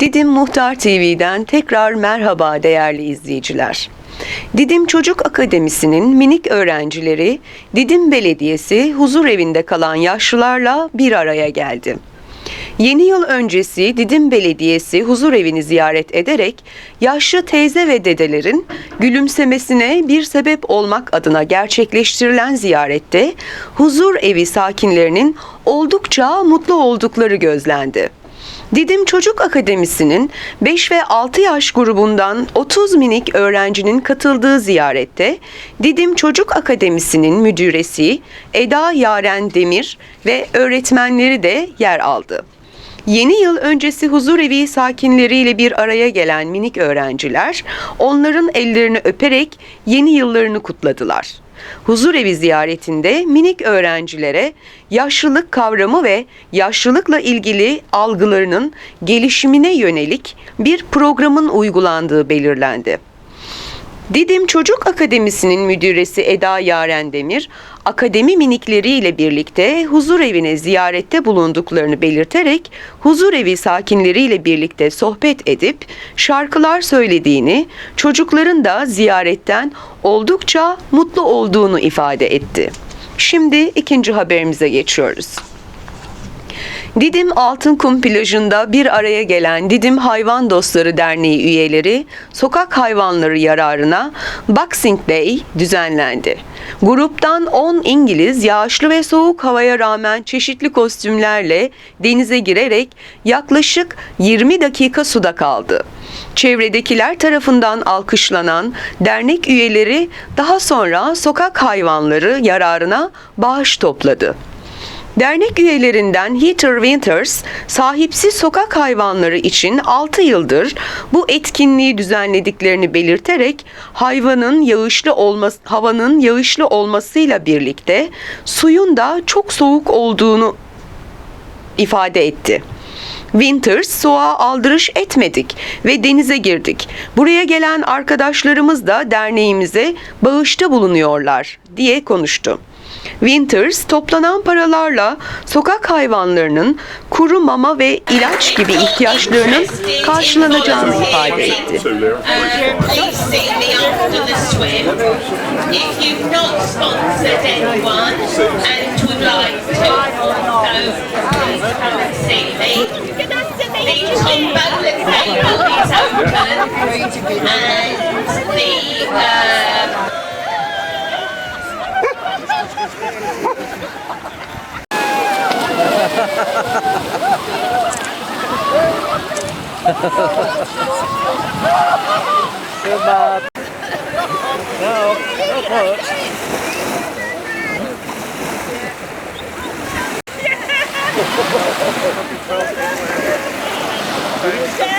Didim Muhtar TV'den tekrar merhaba değerli izleyiciler. Didim Çocuk Akademisi'nin minik öğrencileri Didim Belediyesi huzur evinde kalan yaşlılarla bir araya geldi. Yeni yıl öncesi Didim Belediyesi huzur evini ziyaret ederek yaşlı teyze ve dedelerin gülümsemesine bir sebep olmak adına gerçekleştirilen ziyarette huzur evi sakinlerinin oldukça mutlu oldukları gözlendi. Didim Çocuk Akademisi'nin 5 ve 6 yaş grubundan 30 minik öğrencinin katıldığı ziyarette Didim Çocuk Akademisi'nin müdüresi Eda Yaren Demir ve öğretmenleri de yer aldı. Yeni yıl öncesi huzurevi sakinleriyle bir araya gelen minik öğrenciler onların ellerini öperek yeni yıllarını kutladılar. Huzurevi ziyaretinde minik öğrencilere yaşlılık kavramı ve yaşlılıkla ilgili algılarının gelişimine yönelik bir programın uygulandığı belirlendi. Didim Çocuk Akademisi'nin müdüresi Eda Yaren Demir, akademi minikleriyle birlikte huzur evine ziyarette bulunduklarını belirterek huzur evi sakinleriyle birlikte sohbet edip şarkılar söylediğini, çocukların da ziyaretten oldukça mutlu olduğunu ifade etti. Şimdi ikinci haberimize geçiyoruz. Didim Altınkum plajında bir araya gelen Didim Hayvan Dostları Derneği üyeleri sokak hayvanları yararına Boxing Day düzenlendi. Gruptan 10 İngiliz yağışlı ve soğuk havaya rağmen çeşitli kostümlerle denize girerek yaklaşık 20 dakika suda kaldı. Çevredekiler tarafından alkışlanan dernek üyeleri daha sonra sokak hayvanları yararına bağış topladı. Dernek üyelerinden Heather Winters, sahipsiz sokak hayvanları için 6 yıldır bu etkinliği düzenlediklerini belirterek hayvanın yağışlı olması, havanın yağışlı olmasıyla birlikte suyun da çok soğuk olduğunu ifade etti. Winters soğuğa aldırış etmedik ve denize girdik. Buraya gelen arkadaşlarımız da derneğimize bağışta bulunuyorlar diye konuştu. Winters toplanan paralarla sokak hayvanlarının kuru mama ve ilaç gibi ihtiyaçlarının karşılanacağını ifade etti. Uh, please see Good bad. No, no close. Yeah.